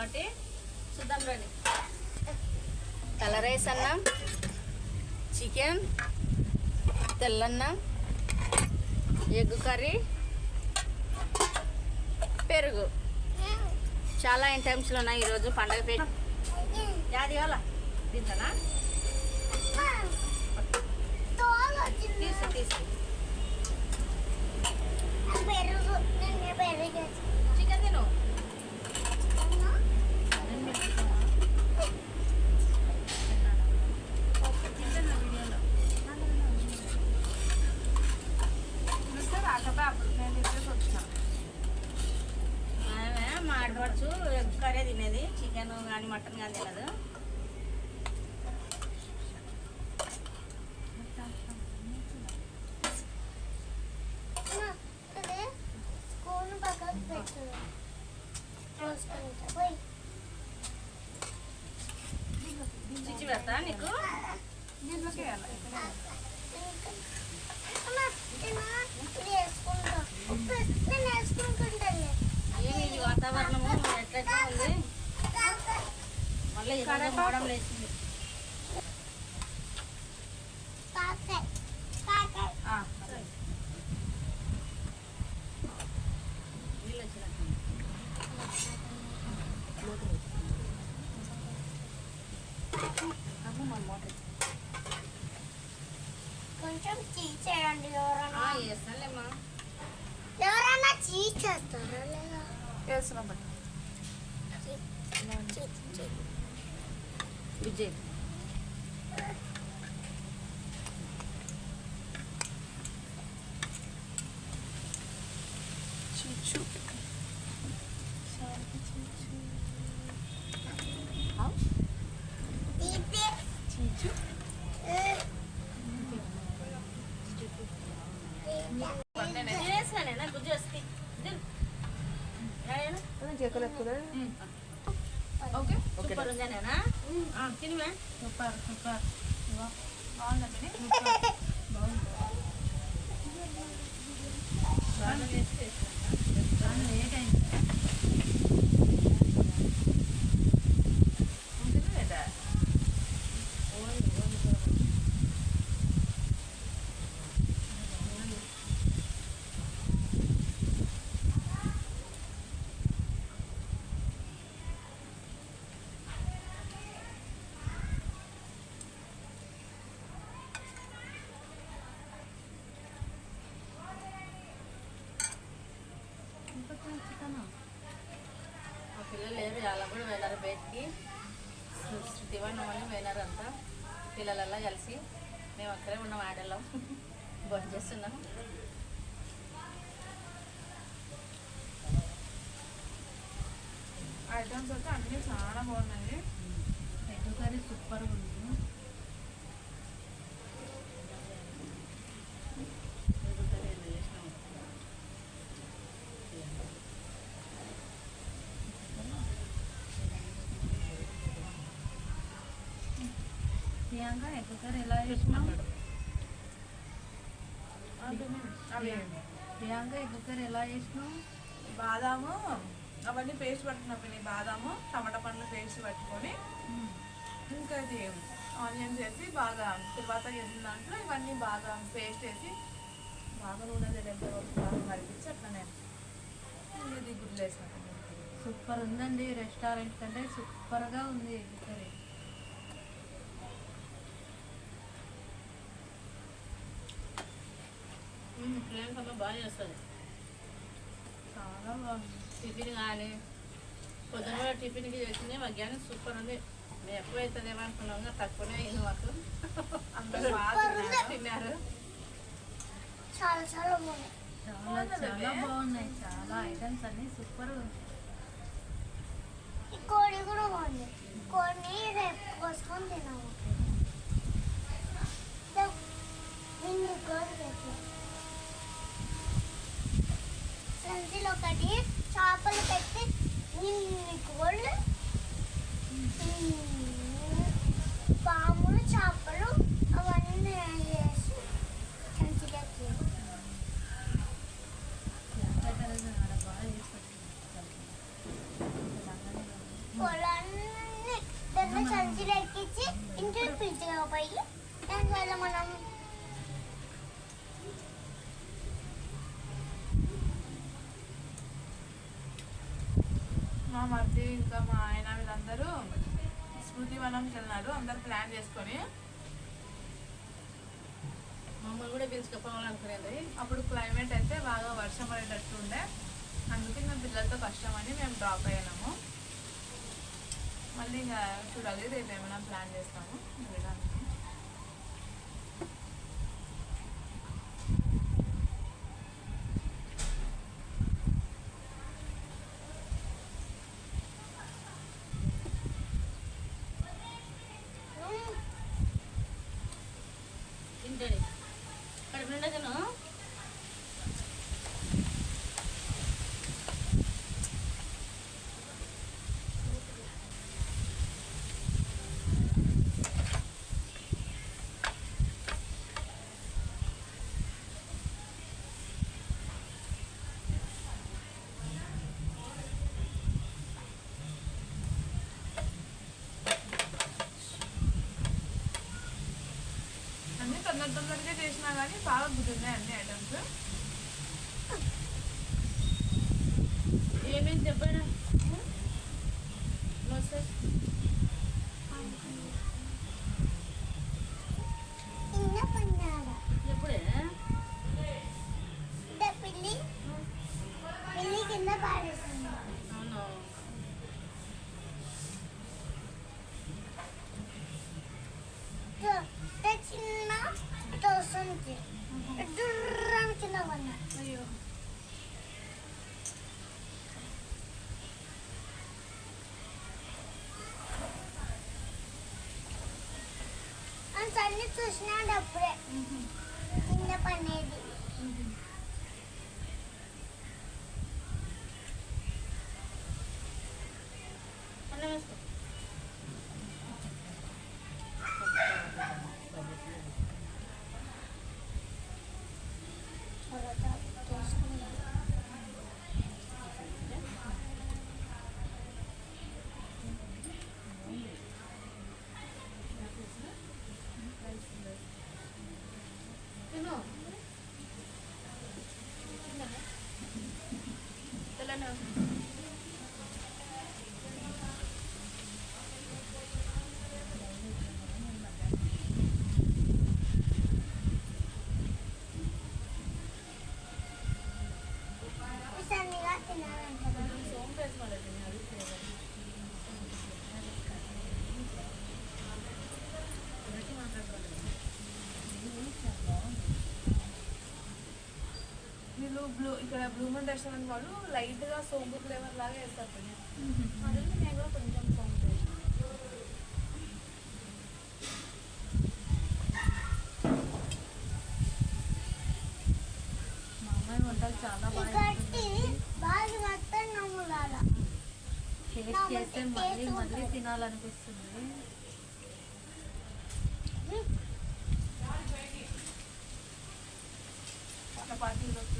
కాబట్టి చూద్దాం రండి. కలర్ రైస్ అన్నం చికెన్ తెల్లన్నం ఎగ్ కర్రీ పెరుగు. చాలా ఐటమ్స్లు ఉన్నాయి ఈరోజు పండగ పెట్టి యాది కావాలా తింటానా తీసు తీసు పెరుగు నేను పెరుగు చికెన్ తిను ఆమె మా ఆడవచ్చు ఎగ్ కర్రీ తినేది చికెన్ కానీ మటన్ కానీ తినదు స్కూల్ పక్కకు పెట్టు చూసుకుంటా పోయి చిచ్చి పెడతా నీకు ఇది వాతావరణము ఉంది? మళ్ళీ ఈరోజు మోడం లేచింది కాకాయ్ కాకాయ్ నీళ్ళు వచ్చినట్టు అమ్మ మన మోటార్ కొంచెం చీజ్ చేయండి ఎవరన్నా. వేస్తానులేమ్మా ఎవరన్నా చీజ్ చేస్తారా లేదా? Cheese cheese. విజయ్. ఉందేనా తినివే సూపర్ సూపర్ బాగుందండి లేట్ అయింది ఉంటుంది లేదా మా పిల్లలు లేరు అలా కూడా వెళ్ళారు బయటికి. శృతివన్నం అని పోయినారు అంతా పిల్లలల్లా కలిసి. మేము అక్కడే ఉన్నాం ఆడెళ్ళాం భోజనం చేస్తున్నాం. ఐటమ్స్ అయితే అన్నీ చాలా బాగున్నాయి. ఎగ్ కర్రీ సూపర్ ఉంది ఎగ్ కర్రీ ఎంత చేసినాం ప్రియాంక ఎగ్ కర్రీ ఎలా చేసినావు అవి ప్రియాంక ఎగ్ కర్రీ ఎలా చేసినావు బాదాము అవన్నీ పేస్ట్ పట్టుకున్న పిన్ని బాదాము టమాటా పండ్లు పేస్ట్ పట్టుకొని ఇంకా ఇది ఆనియన్స్ వేసి బాగా తర్వాత వేసిన దాంట్లో ఇవన్నీ బాగా పేస్ట్ వేసి బాగా నూనె తెలియదు బాగా మరిపించి అట్లా నేను ఇది గుడ్లు వేసిన. సూపర్ ఉందండి రెస్టారెంట్ కంటే సూపర్గా ఉంది ఎగ్ కర్రీ. ప్రియాంకమ్మ బాగా చేస్తుంది. చాలా బాగుంది టిఫిన్ కానీ పొద్దున కూడా టిఫిన్కి చేసింది మధ్యాహ్నం సూపర్ ఉంది. మేము ఎక్కువ అవుతుందేమో అనుకున్నాం కానీ తక్కువనే అయింది మాకు. అందరూ బాగా తిన్నారు. చాలా చాలా బాగుంది. చాలా చాలా బాగున్నాయి. చాలా ఐటమ్స్ అన్నీ సూపర్ కోడి కూడా బాగుంది. కోడిని రేపు కోసుకొని కోడి సంచిలో ఒకటి చేపలు పెట్టి నిన్ను కోళ్ళు పాములు చేపలు అవన్నీ వేసి గంజిలో పొలాన్ని దాన్ని సంచిలో ఎక్కించి ఇంటికి పిలిచుకుపోయి దానివల్ల మనం మా మరిది ఇంకా మా ఆయన వీళ్ళందరూ స్మృతివనంకి వెళ్ళినారు. అందరు ప్లాన్ చేసుకొని మమ్మల్ని కూడా పిలుచుకుపోవాలనుకునేది. అప్పుడు క్లైమేట్ అయితే బాగా వర్షం పడేటట్టు ఉండే. అందుకే మేము పిల్లలతో కష్టమని మేము డ్రాప్ అయ్యాము. మళ్ళీ ఇంకా చూడాలి రేపు ఏమైనా ప్లాన్ చేస్తాము. తొందరగా చేసినా కానీ బాగా కుదిరినాయి అన్ని ఐటమ్స్ ఏమేమి చెప్పాడు? నో సార్ చూసినాడు అప్పుడే. కింద పనేది అన్నం వేసుకో తర్వాత చేసుకున్నాడు తిను తిన్నావా? తెల్లనే వేసుకో. సన్నిగా తినాలంట సోంపు వేసి మళ్ళీ తిను, అది తిను. తినకి మాట్లాడుకోవాలి. వీళ్ళు బ్లూ ఇక్కడ బ్లూమన్ రెస్టారెంట్ వాళ్ళు లైట్గా సోంపు ఫ్లేవర్ లాగా వేస్తారు కొన్ని. అదే నేను కూడా కొంచెం సోంపు. మా అమ్మాయి వంటలు చాలా బాగా టేస్ట్ చేస్తే మళ్ళీ మళ్ళీ తినాలనిపిస్తుంది. చపాతీలోకి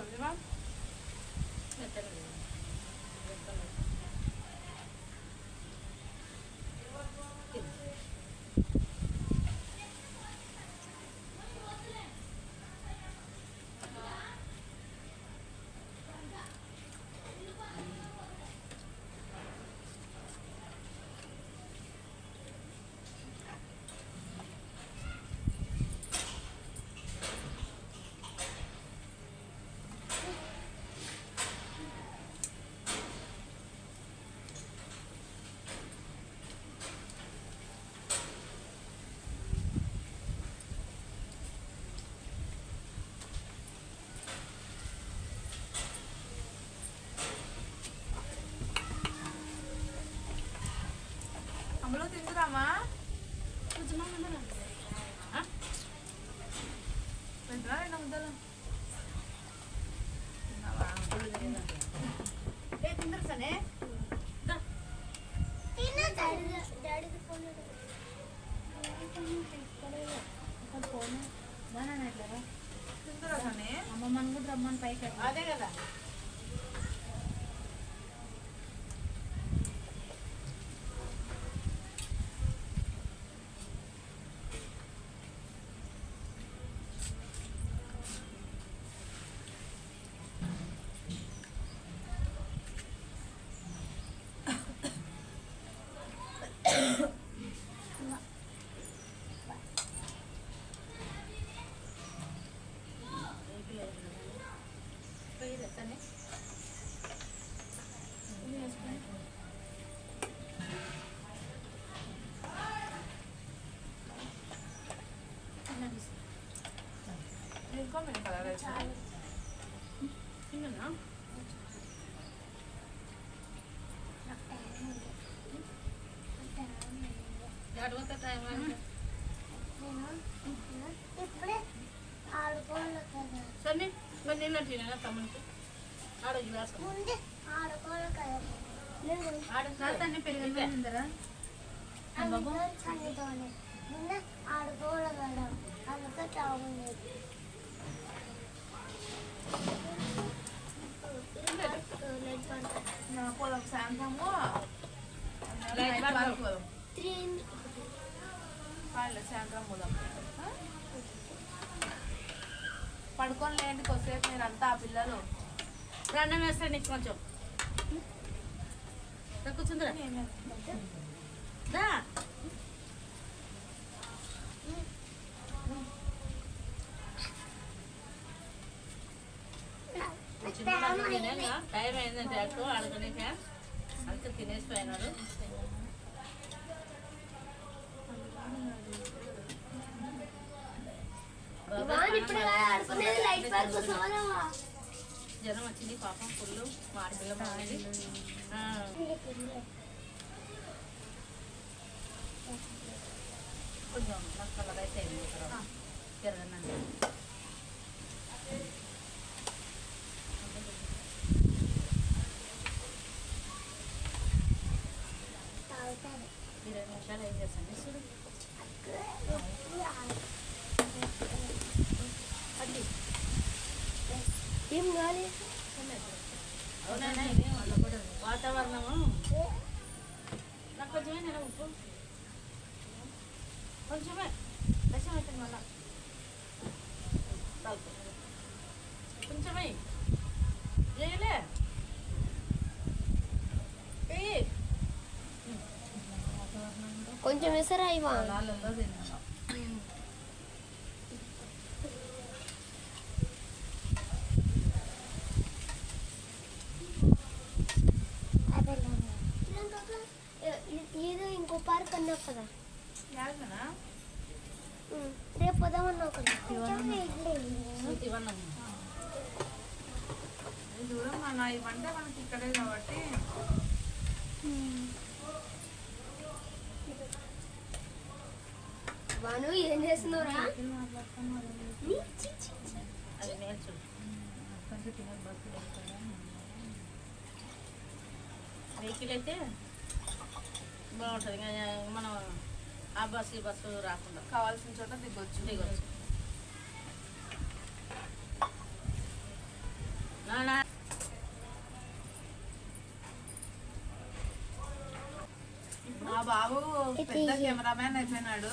Житомира. Это అమ్మలో తింటురామా కొంచెం ఇంకో మేము కలర్ వేసిన తిన్నానా టైం ఇప్పుడే ఆడుకోవాలి కదా సరే మరి నిన్న తిన్నా తమ్మునికి ఆడ గ్లాస్ ముందే ఆడుకోవాలి కదా చనితోనే ఆడుకోవాలి కదా అందుకే చావు వాళ్ళు సాయంత్రం పోదాం ఆ? పడుకొని లేండి కొద్దిసేపు మీరు అంతా ఆ పిల్లలు రెండం వేస్తాను నీకు కొంచెం కూర్చుందిరా టైం అయిందంటే అటు అంతా తినేసి పోయినాడు. ఇప్పుడు ఆడుకునేది లైట్ పడుతుంది సోలమా జ్వరం వచ్చింది పాపం ఫుల్ మాడిపిల్ల మానేది కొంచెం నాకు కలర్ అయితే అయింది తర్వాత జరగనండి తాగుతారు ఇరవై నిమిషాలు ఏం చేస్తాను చూడు అది ఏం కాదు అవునా ఇదేం ఉండకూడదు వాతావరణము నాకు కొంచెమే నేను ఉప్పు కొంచెమే దశం అవుతుంది మళ్ళా కలుపు. కొంచెమే చేయలే కొంచెం వేసారా ఇవా పొలాలలో తిన్నాను ఏదో ఇంకో పార్క్ అన్నావు కదా యాదనా ఉమ్, రేపు పోదామన్నావు కదా శృతి వన్నం ఇది దూరం మన ఇవంటే మనకి ఇక్కడే కాబట్టి వాను ఏం వెళ్తారా? వెహికల్ అయితే బాగుంటుంది. మనం ఆ బస్సు ఈ బస్సు రాకుండా. కావాల్సిన చోట దిగొచ్చు. దిగొచ్చు. నానా. మా బాబు పెద్ద కెమెరామ్యాన్ అయిపోయినాడు.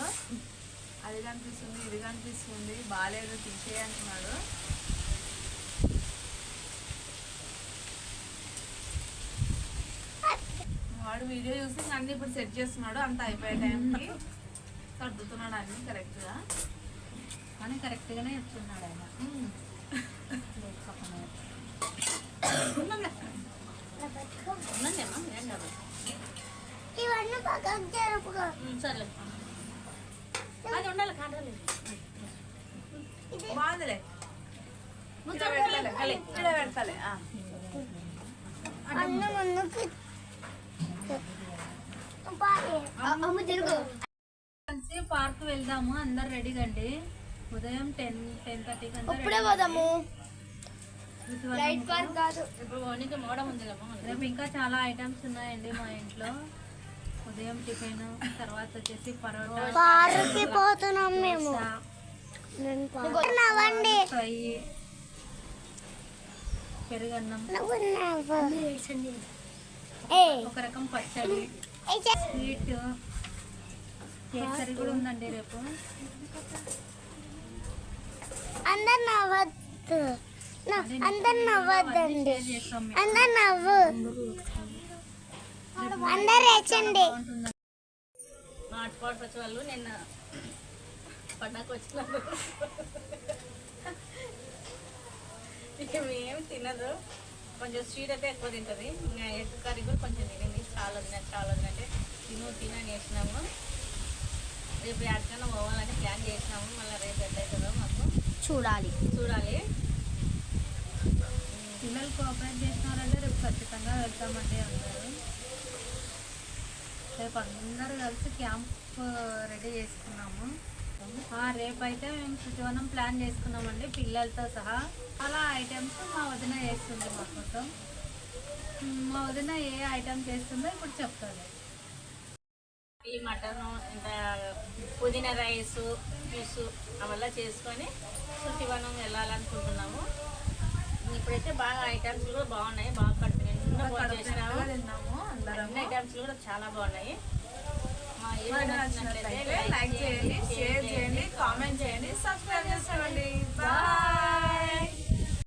అది కనిపిస్తుంది ఇది కనిపిస్తుంది. బాగాలేదు తీసేయి అంటున్నాడు వాడు వీడియో చూసి అన్ని ఇప్పుడు సెట్ చేస్తున్నాడు. అంత అయిపోయే టైంకి సర్దుతున్నాడు అన్ని కరెక్ట్గా. కానీ కరెక్ట్గానే చెప్తున్నాడు ఆయన. లేకపోతే ఉన్నదేమో ఏం కాదు ఇవన్నీ బాగా జరుపుకో ఉమ్, సర్లే అది ఉండాలి కాంటాలి బాగుందిలే. నువ్వు ఇక్కడ పెడతలే చెప్పాలి ఇక్కడ పెడతలే ఆ. అన్నం అన్నకి. అమ్మ తిరుగు. కలిసి పార్క్ వెళ్దాము అందరు రెడీ కండి ఉదయం టెన్ టెన్ థర్టీకి అంతా ఇప్పుడే పోదాము. ఇంకా చాలా ఐటమ్స్ ఉన్నాయండి మా ఇంట్లో. ఉదయం టిఫిన్ తర్వాత వచ్చేసి పరోటా పార్క్కి పోతున్నాం మేము. నవ్వండి ఫ్రై పెరుగన్నం. ఒక రకం పచ్చడి. స్వీట్. కేసరి కూడా ఉందండి రేపు. అందరు నవ్వద్దు. అందరు నవ్వద్దండి. అందరు నవ్వు. వచ్చే వాళ్ళు నిన్న పండగ వచ్చినారు ఇక మేము తినదు. కొంచెం స్వీట్ అయితే ఎక్కువ తింటుంది. ఇంకా ఎగ్ కర్రీ కూడా కొంచెం తినింది. చాలా ఉంది చాలా అంటే తిను తినని వేసినాము రేపు ఎక్కడికైనా పోవాలని ప్లాన్ చేసినాము. మళ్ళీ రేపు ఎట్లా అవుతుందో మాకు చూడాలి. చూడాలి. పిల్లలు కోఆపరేట్ చేసినారంటే రేపు ఖచ్చితంగా వెళ్తామండి అందరూ. రేపు అందరూ కలిసి క్యాంప్ రెడీ చేసుకున్నాము. ఆ, రేపు అయితే మేము శుచివనం ప్లాన్ చేసుకున్నామండి పిల్లలతో సహా. అలా ఐటమ్స్ మా వదిన చేస్తుంది మా కోసం. మా వదిన ఏ ఐటమ్ చేస్తుందో ఇప్పుడు చెప్తాను ఈ మటన్ ఇంకా పుదీనా రైస్ జ్యూస్ అవల్ల చేసుకొని శృతివనం వెళ్ళాలనుకుంటున్నాము. ఇప్పుడైతే బాగా ఐటమ్స్ కూడా బాగున్నాయి బాగా భోజనం చేసినాము. అన్ని ఐటమ్స్ కూడా చాలా బాగున్నాయి. లైక్ చేయండి షేర్ చేయండి కామెంట్ చేయండి. సబ్స్క్రైబ్ చేసుకోండి బాయ్